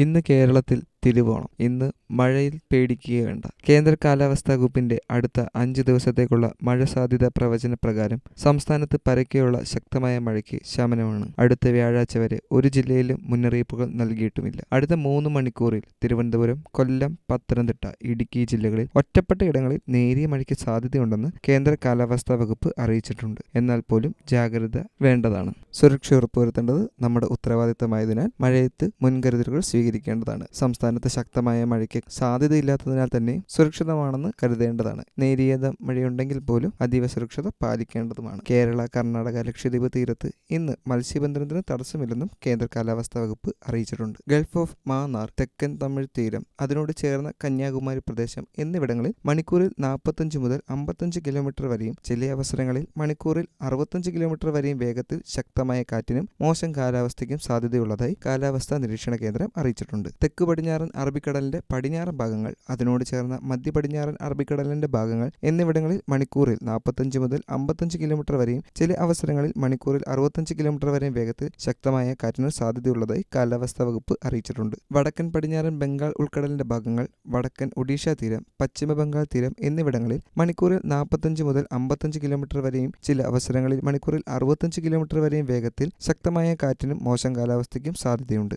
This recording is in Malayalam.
ഇന്ന് കേരളത്തിൽ തിരുവോണം. ഇന്ന് മഴയിൽ പേടിക്കുക വേണ്ട. കേന്ദ്ര കാലാവസ്ഥാ വകുപ്പിന്റെ അടുത്ത അഞ്ച് ദിവസത്തേക്കുള്ള മഴ സാധ്യത പ്രവചന പ്രകാരം സംസ്ഥാനത്ത് പരക്കെയുള്ള ശക്തമായ മഴയ്ക്ക് ശമനമാണ്. അടുത്ത വ്യാഴാഴ്ച വരെ ഒരു ജില്ലയിലും മുന്നറിയിപ്പുകൾ നൽകിയിട്ടുമില്ല. അടുത്ത മൂന്ന് മണിക്കൂറിൽ തിരുവനന്തപുരം കൊല്ലം പത്തനംതിട്ട ഇടുക്കി ജില്ലകളിൽ ഒറ്റപ്പെട്ട ഇടങ്ങളിൽ നേരിയ മഴയ്ക്ക് സാധ്യതയുണ്ടെന്ന് കേന്ദ്ര കാലാവസ്ഥാ വകുപ്പ് അറിയിച്ചിട്ടുണ്ട്. എന്നാൽ പോലും ജാഗ്രത വേണ്ടതാണ്. സുരക്ഷ ഉറപ്പുവരുത്തേണ്ടത് നമ്മുടെ ഉത്തരവാദിത്തമായതിനാൽ മഴയത്ത് മുൻകരുതലുകൾ സ്വീകരിക്കേണ്ടതാണ്. സംസ്ഥാനത്ത് ശക്തമായ മഴയ്ക്ക് സാധ്യതയില്ലാത്തതിനാൽ തന്നെ സുരക്ഷിതമാണെന്ന് കരുതേണ്ടതാണ്. നേരിയത മഴയുണ്ടെങ്കിൽ പോലും അതീവ സുരക്ഷത പാലിക്കേണ്ടതുമാണ്. കേരള കർണാടക ലക്ഷദ്വീപ് തീരത്ത് ഇന്ന് മത്സ്യബന്ധനത്തിന് തടസ്സമില്ലെന്നും കേന്ദ്ര കാലാവസ്ഥാ വകുപ്പ് അറിയിച്ചിട്ടുണ്ട്. ഗൾഫ് ഓഫ് മാന്നാർ തെക്കൻ തമിഴ് തീരം അതിനോട് ചേർന്ന കന്യാകുമാരി പ്രദേശം എന്നിവിടങ്ങളിൽ മണിക്കൂറിൽ നാൽപ്പത്തഞ്ച് മുതൽ അമ്പത്തഞ്ച് കിലോമീറ്റർ വരെയും ചില അവസരങ്ങളിൽ മണിക്കൂറിൽ അറുപത്തഞ്ച് കിലോമീറ്റർ വരെയും വേഗത്തിൽ ശക്തമായ കാറ്റിനും മോശം കാലാവസ്ഥയ്ക്കും സാധ്യതയുള്ളതായി കാലാവസ്ഥാ നിരീക്ഷണ കേന്ദ്രം അറിയിച്ചിട്ടുണ്ട്. തെക്ക് പടിഞ്ഞാറൻ അറബിക്കടലിന്റെ പടിഞ്ഞാറൻ ഭാഗങ്ങൾ അതിനോട് ചേർന്ന മധ്യ പടിഞ്ഞാറൻ അറബിക്കടലിന്റെ ഭാഗങ്ങൾ എന്നിവിടങ്ങളിൽ മണിക്കൂറിൽ നാൽപ്പത്തഞ്ച് മുതൽ അമ്പത്തഞ്ച് കിലോമീറ്റർ വരെയും ചില അവസരങ്ങളിൽ മണിക്കൂറിൽ അറുപത്തഞ്ച് കിലോമീറ്റർ വരെയും വേഗത്തിൽ ശക്തമായ കാറ്റിന് സാധ്യതയുള്ളതായി കാലാവസ്ഥാ വകുപ്പ് അറിയിച്ചിട്ടുണ്ട്. വടക്കൻ പടിഞ്ഞാറൻ ബംഗാൾ ഉൾക്കടലിന്റെ ഭാഗങ്ങൾ വടക്കൻ ഒഡീഷ തീരം പശ്ചിമ ബംഗാൾ തീരം എന്നിവിടങ്ങളിൽ മണിക്കൂറിൽ നാൽപ്പത്തഞ്ച് മുതൽ അമ്പത്തഞ്ച് കിലോമീറ്റർ വരെയും ചില അവസരങ്ങളിൽ മണിക്കൂറിൽ അറുപത്തഞ്ച് കിലോമീറ്റർ വരെയും വേഗത്തിൽ ശക്തമായ കാറ്റിനും മോശം കാലാവസ്ഥയ്ക്കും സാധ്യതയുണ്ട്.